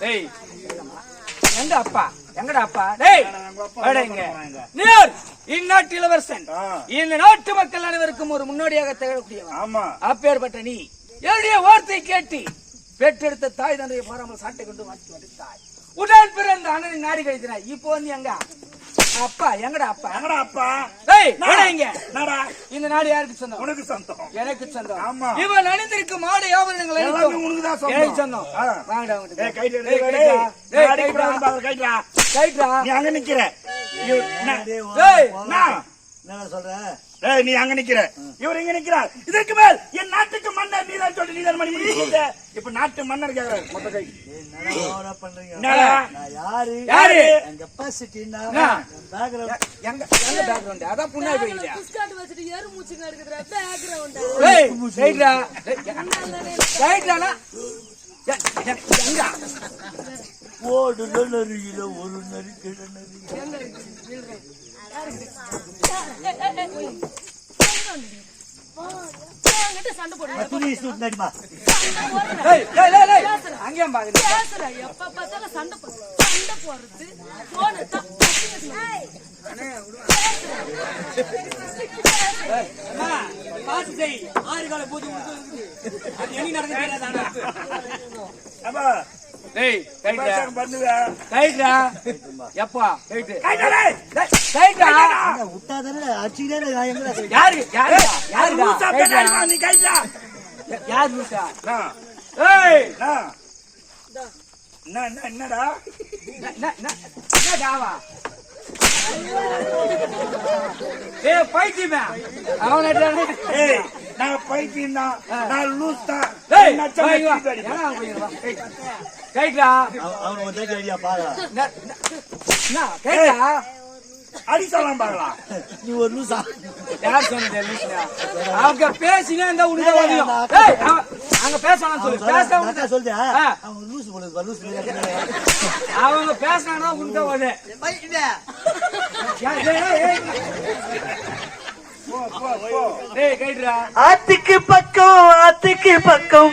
டேய். எங்க அப்பா? எங்கடா அப்பா? டேய். வாடங்க நீர் இந்நாட்டு இளவரசன். இந்த நாட்டு மக்கள் அனைவருக்கும் ஒரு முன்னோடியாக திகழக்கூடியவன். ஆமா. அப்பேற்பட்ட நீ. என்னுடைய வார்த்தை கேட்டு பெற்றெடுத்த தாய் தந்தையை போறாமல் சாட்டை கொண்டு மாற்றி வடித்தாய் உடன் பிறந்த அண்ணனை நாடி கழித்தினாய் இப்போ வந்து எங்க? அப்பா எங்கடா அப்பா? எங்கடா அப்பா? டேய் வாடங்க என்னடா? இந்த நாடு யாருக்கு சொந்தம்? உனக்கு சொந்தம். எனக்கு சொந்தம். ஆமா. இவன் அணிந்திருக்கும் மாடு ஆபரணங்கள் எல்லாமே உனக்கு தான் எனக்கு சொந்தம். சொந்தம் ஆ. வாங்கடா அவன்கிட்ட. ஏய் கைட்டு டேய், கைட்ரா. டேய் கைட்ரா கைட்ரா. நீ அங்க நிக்கிற. இவ- என்ன? என்ன? என்ன சொல்ற? ஏய் நீ அங்க நிக்கிற. இவர் இங்க நிக்கிறார். இதற்கு மேல் என் நாட்டுக்கு மன்னர் நீதான் சொல்லி நீதான் மணி இப்ப நாட்டு மன்னர் கேக்குறாரு மொத்த கை. என்னடா ஓவரா பண்றீங்க? நான் யாரு? யாரு? என் கெப்பாசிட்டினா என்ன? பேக்ரவுண்ட் எங்க எங்க background? அதான் புண்ணாய் வச்சுட்டு பேக்ரவுண்ட் எங்க? ஓடு நரியில ஒரு நரி கிழ நரி. ஆறு கால பூஜை. அது என்னைக்கு நடக்குது டேய், கைட்ரா. கைட்ரா. எப்பா? கைட்டு. கைட்ரா. விட்டாதானே அடிச்சுக்கிட்டே யாரு நீ யார் லூசா? நான், ஏய், நான். என்ன என்ன என்னடா? ந- பைத்தியமே. அவன்? ஏய் நான் பைத்தியம் தான். நான் லூஸ் தான். ஏய், வந்து ஐடியா பாரு. ந- ந- என்ன, கைட்ரா. அடி சொல்லலாம் நீ ஒரு லூசா யார் சொன்னது? அவங்க பேசினே இருந்தா உனக்கு வலியும். அங்க பேசணும் சொல்லு. பேச சொல்லியா ஆ. அவன் லூசு போல லூசு அவங்க பேசினா உனக்கு வலி. ஏய், ஏய், ஏய், போ போ போ. ஏய், கைட்ரா. ஆத்துக்கு பக்கம் ஆத்துக்கு பக்கம்.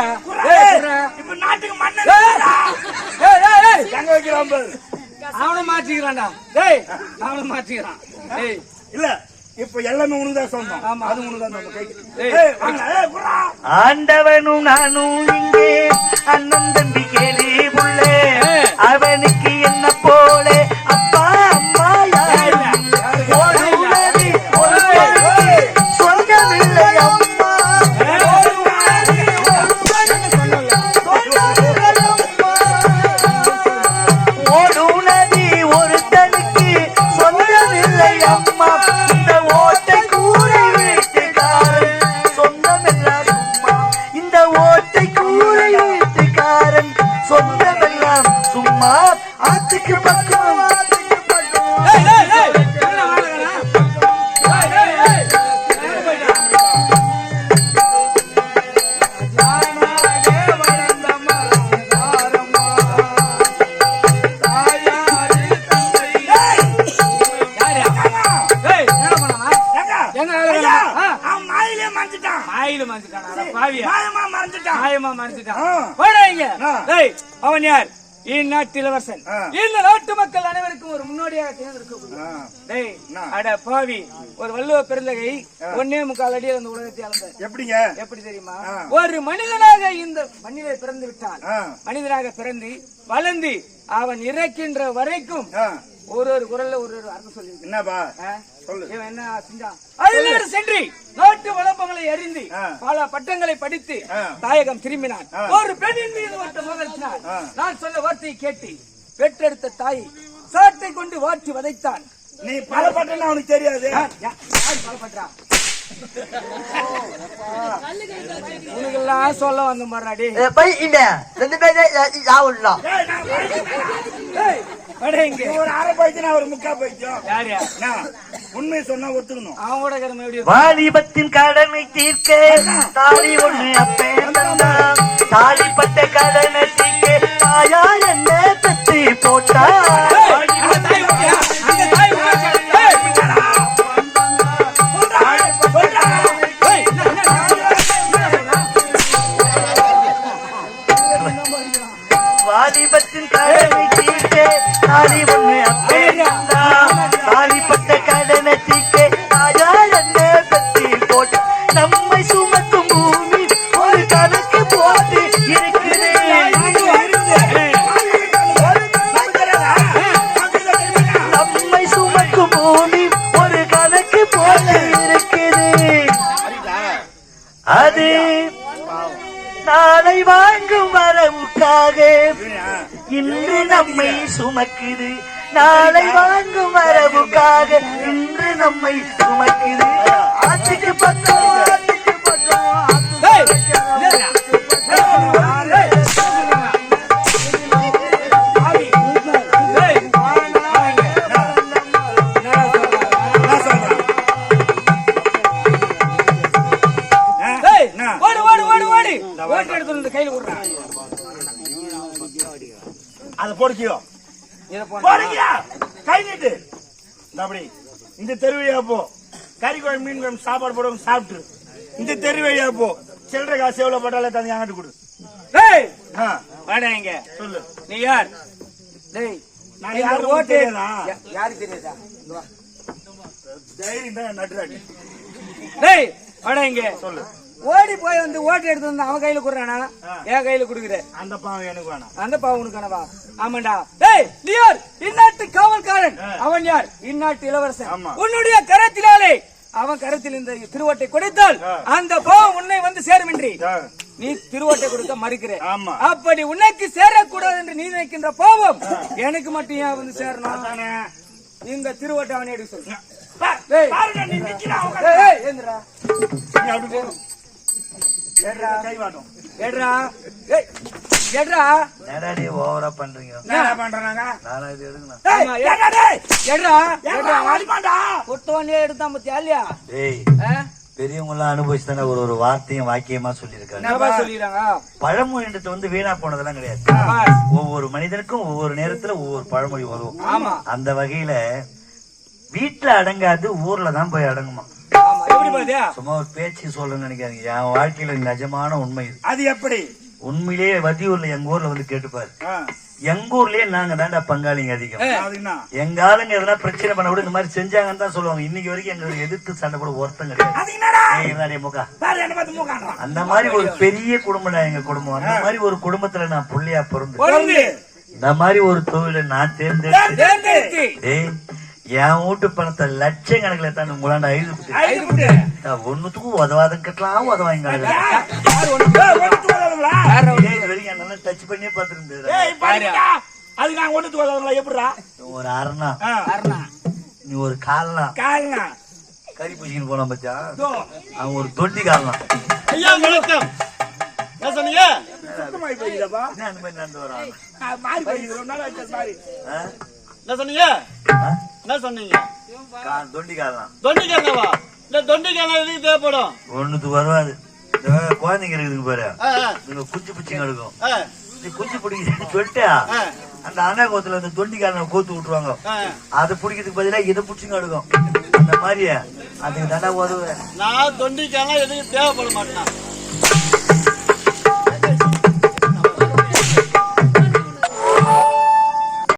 இப்ப நாட்டுக்கு. எங்க வைக்கிறான் அவனை மாற்றிக்கிறான்டா டேய் அவனை மாற்றிக்கிறான் டேய் இல்ல இப்ப எல்லாமே உனக்கு தான் சொந்தம். ஆமா. அது உனக்கு தான் சொந்தம். கைக்கு ஏய். ஏய் வாங்க. ஏய் குரா. ஆண்டவனும் நானும் இங்கே. அண்ணன் தம்பி மாயிலே மறைஞ்சிட்டான். மாயில. மாயமா மாயமா அவன் யார்? இந்நாட்டு இளவரசன். ஆ. இந்த நாட்டு மக்கள் அனைவருக்கும் ஒரு முன்னோடியாக தேர்ந்தெடுக்க? அட பாவி. ஒரு வள்ளுவ பெருந்தகை ஒன்னே முக்கால் அடியில் அந்த உலகத்தை அளந்த எப்படிங்க? எப்படி தெரியுமா. ஒரு மனிதனாக இந்த மண்ணிலே பிறந்து விட்டான். மனிதனாக பிறந்து வளர்ந்து அவன் இறக்கின்ற வரைக்கும் ஒரு ஒரு குரல்ல ஒரு ஒரு அர்த்தம் சொல்லி என்னப்பா சொல்லு. இவன் என்ன செஞ்சான் சென்று நாட்டு வளப்பங்களை அறிந்து. பல பட்டங்களை படித்து. தாயகம் திரும்பினான். ஒரு பெண்ணின் மீது ஒருத்த மகிழ்ச்சினான். நான் சொன்ன வார்த்தையை கேட்டு பெற்றெடுத்த தாய் சாட்டை கொண்டு வாட்டி வதைத்தான் நீ பலப்பட்டன்னு அவனுக்கு தெரியாது யார் பலப்பட்டா உனக்கெல்லாம் சொல்ல வந்த இந்த ரெண்டு பேரும் சாப்பிடலாம் ஏய், நான் ஏய், அட இங்க நீ ஒரு அரை பைத்தியம் ஒரு முக்கா பைத்தியம்? உண்மையை சொன்னா ஒத்துக்கணும். அவன் கூட கிளம்ப எப்படி வாலிபத்தின் கடனை தீர்க்க தாலி ஒண்ணு அப்பே தந்தா தாலிப்பட்ட கடனை தீர்க்க தாயா என்ன பெத்து போட்டா நாளை வாங்கும் வரவுக்காக இன்று நம்மை சுமக்குது. நாளை வாங்கும் வரவுக்காக இன்று நம்மை சுமக்குது. ஆட்சிக்கு பக்கம் போடுக்கியா கை நீட்டு. இந்த அப்படி. இந்த தெரு வழியா போ. கறி குழம்பு மீன் குழம்பு சாப்பாடு போடுவோம் சாப்பிட்டு. இந்த தெரு வழியா போ. சில்லறை காசு எவ்வளவு போட்டாலே தந்து என்கிட்ட கொடு. ஆ, வாடா இங்க. சொல்லு. நீ யார்? டேய் நான் யாருன்னு ஓட்டு தெரியாதா? யா- யாருக்கு தெரியாதா. தைரியம் தான் டேய் வாடா இங்க சொல்லு. ஓடி போய் வந்து ஓட்டு எடுத்து வந்து அவன் கையில குடுறானா? என் கையில குடுக்குற. அந்த பாவம் எனக்கு வேணாம். அந்த பாவம் உனக்கானவா ஆமாண்டா. டேய் நீ யார்? இந்நாட்டு காவல்காரன். அவன் யார்? இந்நாட்டு இளவரசன். உன்னுடைய கரத்தினாலே அவன் கரத்தில் இந்த திருவட்டை கொடுத்தால். அந்த பாவம் உன்னை வந்து சேருமின்றி. நீ திருவட்டை கொடுக்க மறுக்கிற. அப்படி உனக்கு சேரக்கூடாது என்று நீ நினைக்கின்ற பாவம் எனக்கு மட்டும் ஏன் வந்து சேரணும். இந்த திருவட்டை அவனை எடுக்க சொல்லு. ஏய், நீ. ஏட்ரா ஏய் ஓவரா பண்றீங்க? என்ன? பண்றாங்க நானா இது எடுக்கணும் டேய்? ஏட்ரா? பெரியவங்க எல்லாம் அனுபவிச்சு தானே ஒரு ஒரு வார்த்தையும் வாக்கியமா சொல்லியிருக்காங்க. பழமொழின்றது வந்து வீணா போனதெல்லாம் கிடையாது. ஆமா. ஒவ்வொரு மனிதனுக்கும் ஒவ்வொரு நேரத்துல ஒவ்வொரு பழமொழி வரும். ஆமா. அந்த வகையில வீட்டுல அடங்காது ஊர்ல தான் போய் அடங்குமா? பாத்தியா சும்மா ஒரு பேச்சு சொல்றேன்னு நினைக்காதீங்க. என் வாழ்க்கையில நிஜமான உண்மை இது. அது எப்படி? உண்மையிலேயே வதியூர்ல எங்க ஊர்ல வந்து கேட்டுப்பாரு. எங்க ஊர்லயே நாங்க தாண்டா பங்காளிங்க அதிகம். எங்க ஆளுங்க எதனா பிரச்சனை பண்ண கூட இந்த மாதிரி செஞ்சாங்கன்னு தான் சொல்லுவாங்க. இன்னைக்கு வரைக்கும் எங்களுக்கு எதிர்த்து சண்டை பார்த்து மூக்காடுறான் அந்த மாதிரி ஒரு பெரிய குடும்பம் எங்க குடும்பம். அந்த மாதிரி ஒரு குடும்பத்துல நான் புள்ளையா பிறந்து. இந்த மாதிரி ஒரு தொழிலை நான் தேர்ந்தெடுத்து என் வீட்டு பணத்தை லட்சக்கணக்கில் தான் உங்களாண்ட ஐந்து உதவாதம் கட்டலாம் உதவாங்க. டச் பண்ணியே பாருங்கடா. அது நான் ஒண்ணுத்து உதவுங்களா, எப்படிடா? ஒரு அரணா. அருணா. நீ ஒரு கால்னா. காலுங்க. கறி பூச்சிக்கின்னு போலாம் பத்தியா? இதோ, அவன் ஒரு தொட்டி கால்னா. ஐயா வணக்கம். என்ன சொன்னீங்க? சுத்தமாயி போயிருக்குதாப்பா? என்ன அந்த மாதிரி நடந்து வரான்? ஆ, மாறி மாறி. என்ன சொன்னீங்க? என்ன சொன்னீங்க? கால்லாம் தொண்டிக்கானவா இல்ல தொண்டிக்கான எதுக்கு தேவைப்படும்? ஒண்ணுத்துக்கு வருவாது. இந்த குழந்தைங்க இருக்குதுங்க பாரு. இதுங்க குச்சி பிடிச்சிங்க இது குச்சி பிடிக்குதுன்னு சொல்லிட்டு. அந்த அண்ணா கோத்துல அந்த தொண்டிக்காரனை கோத்து விட்டுருவாங்க. அதை பிடிக்கிறதுக்கு பதிலா இதை பிடிச்சிங்க எடுக்கும்? அந்த மாதிரி அதுக்கு தானே உதவு நான் தொண்டிக்கான எதுக்கு தேவைப்பட மாட்டேன்?